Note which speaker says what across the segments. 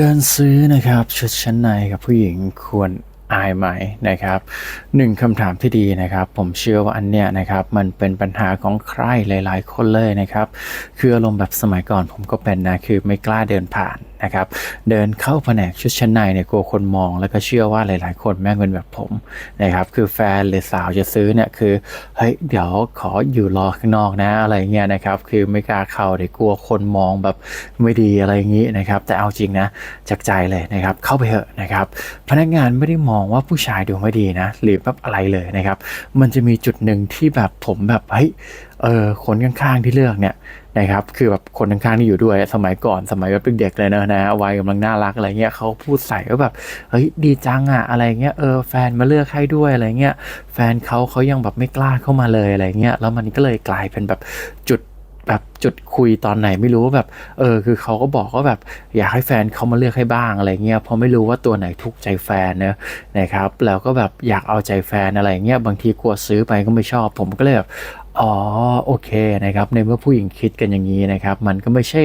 Speaker 1: เดินซื้อนะครับ ชุดชั้นในกับผู้หญิงควรอายไหมนะครับหนึ่งคำถามที่ดีนะครับ ผมเชื่อว่าอันเนี้ยนะครับ มันเป็นปัญหาของใครหลาย ๆ คนเลยนะครับ คืออารมณ์แบบสมัยก่อนผมก็เป็นนะ คือไม่กล้าเดินผ่าน นะครับ เดินเข้าแผนกชุดชั้นในเนี่ยกลัวคนมองแล้วก็เชื่อว่าหลาย ๆ คนแม่งเป็นแบบผมนะครับ คือแฟนหรือสาวจะซื้อเนี่ยคือเฮ้ยเดี๋ยวขออยู่รอข้างนอกนะอะไรเงี้ยนะครับ คือไม่กล้าเข้าเดี๋ยวกลัวคนมองแบบไม่ดีอะไรอย่างงี้นะครับ แต่เอาจริงนะจากใจเลยนะครับ เข้าไปเถอะนะครับ พนักงานไม่ได้มองว่าผู้ชายดูไม่ดีนะ หรือแบบอะไรเลยนะครับ มันจะมีจุดหนึ่งที่แบบผมแบบเฮ้ยเออคนข้างๆที่เลือกเนี่ย นะครับคือแบบคนข้างๆที่อยู่ด้วยสมัยก่อนสมัยแบบเด็กๆเลยนะนะวัยกำลังน่ารักอะไรเงี้ยเขาพูดใส่ว่าแบบเฮ้ยดีจังอะอะไรเงี้ยเออแฟนมาเลือกให้ด้วยอะไรเงี้ยแฟนเขาเขายังแบบไม่กล้าเข้ามาเลยอะไรเงี้ยแล้วมันก็เลยกลายเป็นแบบจุดแบบจุดคุยตอนไหนไม่รู้ว่าแบบเออคือเขาก็บอกว่าแบบอยากให้แฟนเขามาเลือกให้บ้างอะไรเงี้ยเพราะไม่รู้ว่าตัวไหนถูกใจแฟนเนะนะครับแล้วก็แบบอยากเอาใจแฟนอะไรเงี้ยบางทีกลัวซื้อไปก็ไม่ชอบ ผมก็เลยแบบ อ๋อโอเคนะครับในเมื่อผู้หญิงคิดกันอย่างนี้นะครับ มันก็ไม่ใช่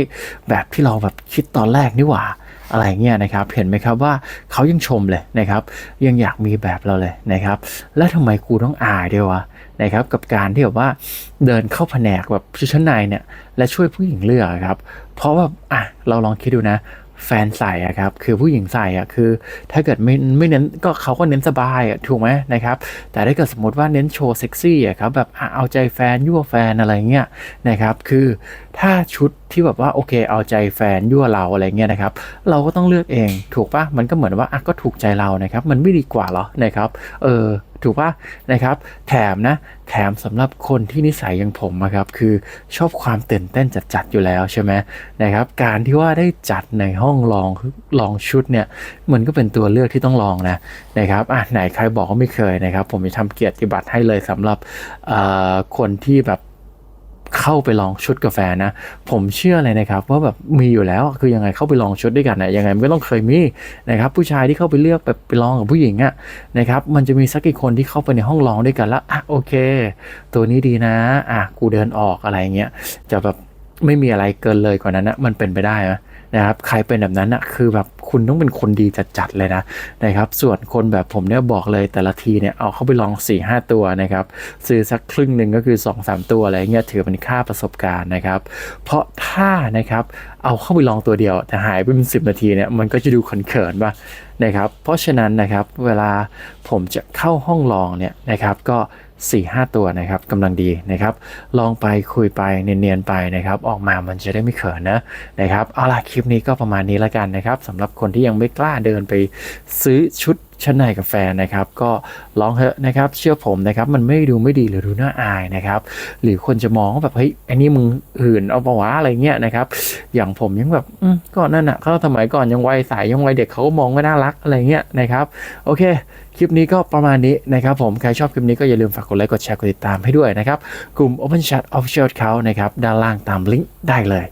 Speaker 1: แบบที่เราแบบคิดตอนแรกนี่หว่าอะไรเงี้ยนะครับเห็นไหมครับว่าเขายังชมเลยนะครับ ยังอยากมีแบบเราเลยนะครับ แล้วทำไมกูต้องอายด้วยวะนะครับกับการที่แบบว่าเดินเข้าแผนกแบบชุดชั้นในเนี่ยและช่วยผู้หญิงเลือกครับ เพราะว่าอะเราลองคิดดูนะ แฟนใส่อะครับคือผู้หญิงใส่อะคือ ถ้าเกิดไม่ไม่เน้นก็เขาก็เน้นสบายอะถูกไหมนะครับ แต่ถ้าเกิดสมมติว่าเน้นโชว์เซ็กซี่อะครับแบบเอาใจแฟนยั่วแฟนอะไรเงี้ยนะครับ คือถ้าชุด ที่แบบว่าโอเคเอาใจแฟนยั่วเราอะไรเงี้ยนะครับ เราก็ต้องเลือกเองถูกปะมันก็เหมือนว่าอะก็ถูกใจเรานะครับ มันไม่ดีกว่าเหรอนะครับ เออถูกปะนะครับ แถมนะแถมสำหรับคนที่นิสัยอย่างผมอะครับคือชอบความตื่นเต้นจัดๆอยู่แล้วใช่ไหมนะครับ การที่ว่าได้จัดในห้องลองลองชุดเนี่ยมันก็เป็นตัวเลือกที่ต้องลองนะนะครับอะไหนใครบอกว่าไม่เคยนะครับ ผมจะทำเกียรติบัตรให้เลยสำหรับคนที่แบบ เข้าไปลองชุดกาแฟนะ ผมเชื่อเลยนะครับว่าแบบมีอยู่แล้วคือยังไงเข้าไปลองชุดด้วยกันนะยังไงมันก็ต้องเคยมีนะครับผู้ชายที่เข้าไปเลือกไปไปลองกับผู้หญิงอะนะครับมันจะมีสักกี่คนที่เข้าไปในห้องลองด้วยกันแล้วอะโอเค ตัวนี้ดีนะอะกูเดินออกอะไรเงี้ยจะแบบไม่มีอะไรเกินเลยกว่านั้นนะมันเป็นไปได้ไหม นะครับใครเป็นแบบนั้นอะคือแบบคุณต้องเป็นคนดีจัดๆเลยนะนะครับ ส่วนคนแบบผมเนี่ยบอกเลยแต่ละทีเนี่ยเอาเข้าไปลอง4ี่หตัวนะครับซื้อสักครึ่งหนึ่งก็คือ 2-3สามตัวอะไรเงี้ยถือเป็นค่าประสบการณ์นะครับ เพราะถ้านะครับเอาเข้าไปลองตัวเดียว แต่หายไปเป็นสินาทีเนี่ยมันก็จะดูเขินๆป่ะนะครับ เพราะฉะนั้นนะครับเวลาผมจะเข้าห้องลองเนี่ยนะครับก็ 4-5หตัวนะครับกำลังดีนะครับ ลองไปคุยไปเนียนๆไปนะครับ ออกมามันจะได้ไม่เขินนะนะครับเอาล่ะคลิปนี้ก็ประมาณนี้แล้วกันนะครับสำหรับคนที่ยังไม่กล้าเดินไปซื้อชุด ชั้นในกับแฟนนะครับ ก็ลองเถอะนะครับ เชื่อผมนะครับ มันไม่ดูไม่ดีหรือดูน่าอายนะครับ หรือคนจะมองว่าแบบเฮ้ยอันนี้มึงหื่นเอาปะวะอะไรเงี้ยนะครับ อย่างผมยังแบบก็นั่นอะเขาสมัยก่อนยังวัยใสยังวัยเด็กเขาก็มองว่าน่ารักอะไรเงี้ยนะครับโอเค คลิปนี้ก็ประมาณนี้นะครับผมใครชอบคลิปนี้ก็อย่าลืมฝากกดไลค์กดแชร์กดติดตามให้ด้วยนะครับกลุ่ม Open Chat Official เขานะครับด้านล่างตามลิงก์ได้เลย